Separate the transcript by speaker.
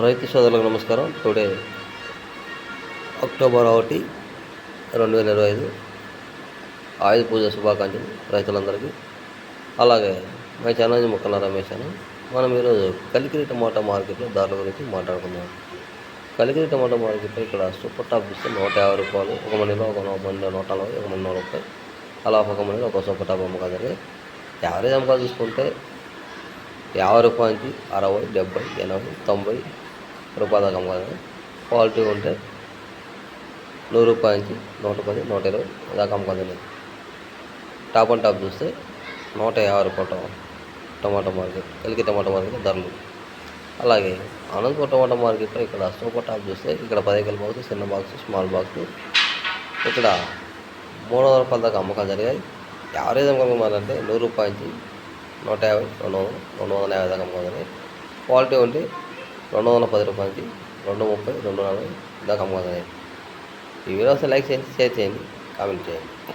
Speaker 1: రైతు సోదరులకు నమస్కారం. టుడే అక్టోబర్ ఒకటి రెండు వేల ఇరవై ఐదు. ఆయుధ పూజ శుభాకాంక్షలు రైతులందరికీ. అలాగే మా ఛానల్ ముక్కల రమేష్ అని. మనం ఈరోజు కలికిరి టమాటా మార్కెట్లో ధరల గురించి మాట్లాడుకుందాం. కలికిరి టమాటా మార్కెట్లో ఇక్కడ సూపర్ టాప్ ఇస్తే నూట యాభై రూపాయలు ఒక మందిలో ఒక మంది నూట నలభై ఒక మంది నూట ముప్పై. అలా ఒక మందిలో ఒక సూపర్ టాప్ అమ్మకాలి యావరేజ్ అమ్మకాలు చూసుకుంటే యాభై రూపాయలకి నుంచి అరవై డెబ్బై ఎనభై తొంభై రూపాయల దాకా అమ్ముకోవాలి క్వాలిటీ ఉంటే నూరు రూపాయలకి నుంచి నూట పది నూట ఇరవై దాకా అమ్ముకోవాలి టాప్ అండ్ టాప్ చూస్తే నూట యాభై రూపాయల టమాటో మార్కెట్ కలికి టమాటో మార్కెట్ ధరలు. అలాగే అనంతపురం టమాటో మార్కెట్లో ఇక్కడ సూపర్ టాప్ చూస్తే ఇక్కడ పదిహేను బాక్స్ చిన్న బాక్స్ స్మాల్ బాక్స్ ఇక్కడ మూడు వందల రూపాయల దాకా అమ్మకాలు జరిగాయి. యావరేజ్ అమ్ముకోవాలంటే నూరు రూపాయల నుంచి నూట యాభై రెండు వందలు రెండు వందల యాభై దాకా అమ్ముకోవాలి క్వాలిటీ ఉంటే రెండు వందల పది రూపాయలకి రెండు ముప్పై రెండు నలభై దాకా అమ్ముకోవాలి ఈ వీడియో లైక్ చేయండి షేర్ చేయండి కామెంట్ చేయండి.